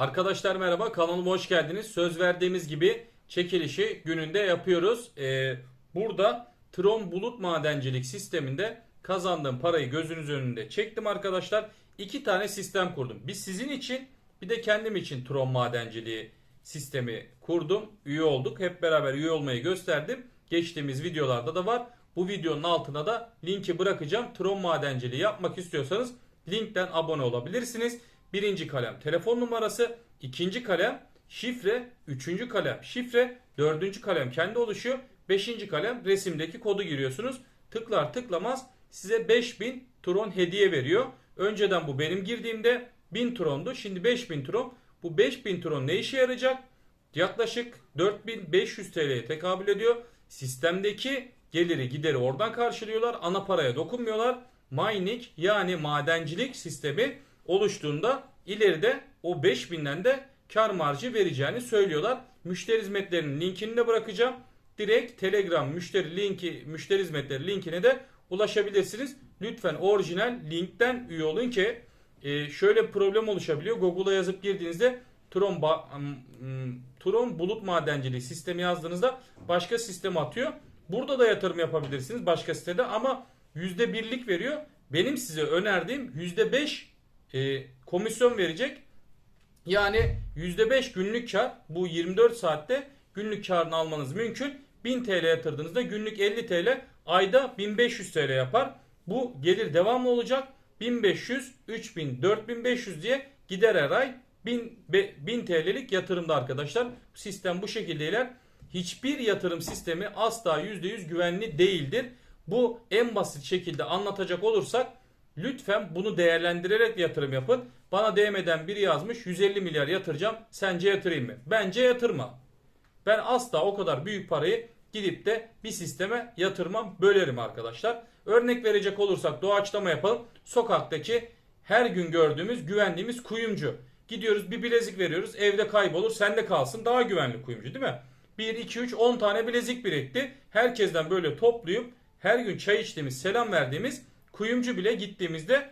Arkadaşlar merhaba kanalıma hoş geldiniz. Söz verdiğimiz gibi çekilişi gününde yapıyoruz. Ee, burada Tron Bulut Madencilik sisteminde kazandığım parayı gözünüz önünde çektim arkadaşlar. İki tane sistem kurdum. Bir sizin için bir de kendim için Tron Madenciliği sistemi kurdum. Üye olduk. Hep beraber üye olmayı gösterdim. Geçtiğimiz videolarda da var. Bu videonun altına da linki bırakacağım. Tron Madenciliği yapmak istiyorsanız linkten abone olabilirsiniz. Birinci kalem telefon numarası, ikinci kalem şifre, üçüncü kalem şifre, dördüncü kalem kendi oluşuyor. Beşinci kalem resimdeki kodu giriyorsunuz. Tıklar tıklamaz size 5000 tron hediye veriyor. Önceden bu benim girdiğimde 1000 trondu. Şimdi 5000 tron. Bu 5000 tron ne işe yarayacak? Yaklaşık 4500 TL'ye tekabül ediyor. Sistemdeki geliri gideri oradan karşılıyorlar. Ana paraya dokunmuyorlar. Mining yani madencilik sistemi oluştuğunda ileride o 5000'den de kar marjı vereceğini söylüyorlar. Müşteri hizmetlerinin linkini de bırakacağım. Direkt Telegram müşteri linki müşteri hizmetleri linkine de ulaşabilirsiniz. Lütfen orijinal linkten üye olun ki e, şöyle bir problem oluşabiliyor. Google'a yazıp girdiğinizde Tron, ba- Tron bulut madenciliği sistemi yazdığınızda başka sisteme atıyor. Burada da yatırım yapabilirsiniz başka sitede ama %1'lik veriyor. Benim size önerdiğim %5 e, komisyon verecek. Yani %5 günlük kar bu 24 saatte günlük karını almanız mümkün. 1000 TL yatırdığınızda günlük 50 TL ayda 1500 TL yapar. Bu gelir devamlı olacak. 1500, 3000, 4500 diye gider her ay 1000, be- 1000 TL'lik yatırımda arkadaşlar. Sistem bu şekilde iler. Hiçbir yatırım sistemi asla %100 güvenli değildir. Bu en basit şekilde anlatacak olursak lütfen bunu değerlendirerek yatırım yapın. Bana DM'den biri yazmış 150 milyar yatıracağım. Sence yatırayım mı? Bence yatırma. Ben asla o kadar büyük parayı gidip de bir sisteme yatırmam, bölerim arkadaşlar. Örnek verecek olursak doğaçlama yapalım. Sokaktaki her gün gördüğümüz, güvendiğimiz kuyumcu. Gidiyoruz bir bilezik veriyoruz, evde kaybolur, sende kalsın. Daha güvenli kuyumcu değil mi? 1, 2, 3, 10 tane bilezik birikti. Herkesten böyle toplayıp her gün çay içtiğimiz, selam verdiğimiz kuyumcu bile gittiğimizde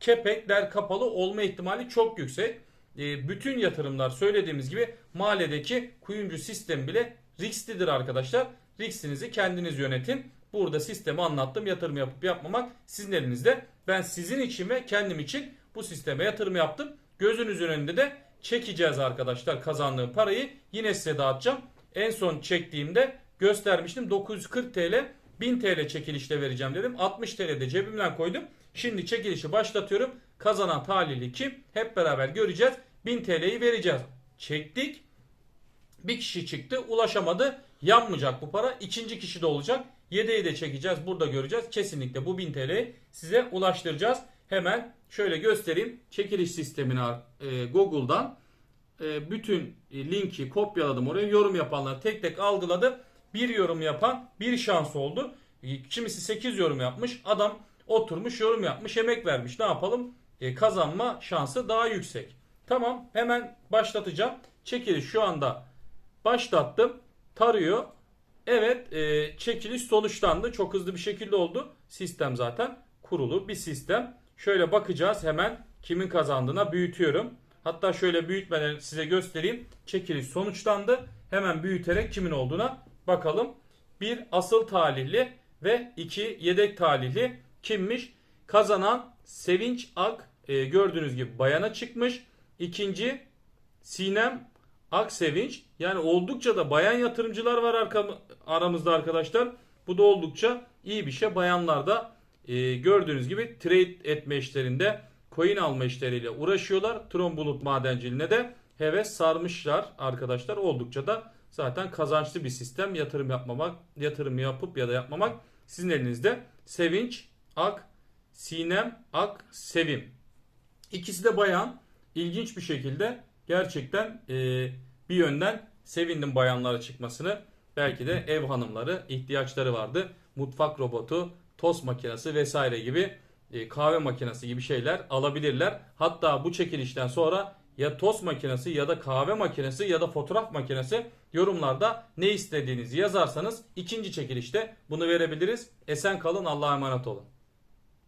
kepekler kapalı olma ihtimali çok yüksek. E, bütün yatırımlar söylediğimiz gibi mahalledeki kuyumcu sistem bile risklidir arkadaşlar. Riskinizi kendiniz yönetin. Burada sistemi anlattım. Yatırım yapıp yapmamak sizin elinizde. Ben sizin için ve kendim için bu sisteme yatırım yaptım. Gözünüzün önünde de çekeceğiz arkadaşlar kazandığım parayı. Yine size dağıtacağım. En son çektiğimde göstermiştim. 940 TL 1000 TL çekilişte vereceğim dedim. 60 TL de cebimden koydum. Şimdi çekilişi başlatıyorum. Kazanan talihli kim? Hep beraber göreceğiz. 1000 TL'yi vereceğiz. Çektik. Bir kişi çıktı ulaşamadı. Yanmayacak bu para. İkinci kişi de olacak. Yedeği de çekeceğiz. Burada göreceğiz. Kesinlikle bu 1000 TL'yi size ulaştıracağız. Hemen şöyle göstereyim. Çekiliş sistemini e, Google'dan e, bütün e, linki kopyaladım oraya. Yorum yapanları tek tek algıladım. Bir yorum yapan bir şans oldu. E, Kimisi 8 yorum yapmış. Adam oturmuş yorum yapmış. Emek vermiş. Ne yapalım? E, kazanma şansı daha yüksek. Tamam hemen başlatacağım. Çekiliş şu anda başlattım. Tarıyor. Evet e, çekiliş sonuçlandı. Çok hızlı bir şekilde oldu. Sistem zaten kurulu bir sistem. Şöyle bakacağız hemen kimin kazandığına büyütüyorum. Hatta şöyle büyütmeden size göstereyim. Çekiliş sonuçlandı. Hemen büyüterek kimin olduğuna bakalım. Bir asıl talihli ve iki yedek talihli kimmiş? Kazanan Sevinç Ak e, gördüğünüz gibi bayana çıkmış. İkinci Sinem Aksevinç. Yani oldukça da bayan yatırımcılar var arka, aramızda arkadaşlar. Bu da oldukça iyi bir şey. Bayanlar da e, gördüğünüz gibi trade etme işlerinde coin alma işleriyle uğraşıyorlar. Tron bulut madenciliğine de heves sarmışlar arkadaşlar. Oldukça da zaten kazançlı bir sistem. Yatırım yapmamak, yatırım yapıp ya da yapmamak sizin elinizde. Sevinç, Ak, Sinem, Ak, Sevim. İkisi de bayan. İlginç bir şekilde gerçekten e, bir yönden sevindim bayanlara çıkmasını. Belki de ev hanımları ihtiyaçları vardı. Mutfak robotu, tost makinesi vesaire gibi e, kahve makinesi gibi şeyler alabilirler. Hatta bu çekilişten sonra ya tost makinesi ya da kahve makinesi ya da fotoğraf makinesi yorumlarda ne istediğinizi yazarsanız ikinci çekilişte bunu verebiliriz. Esen kalın Allah'a emanet olun.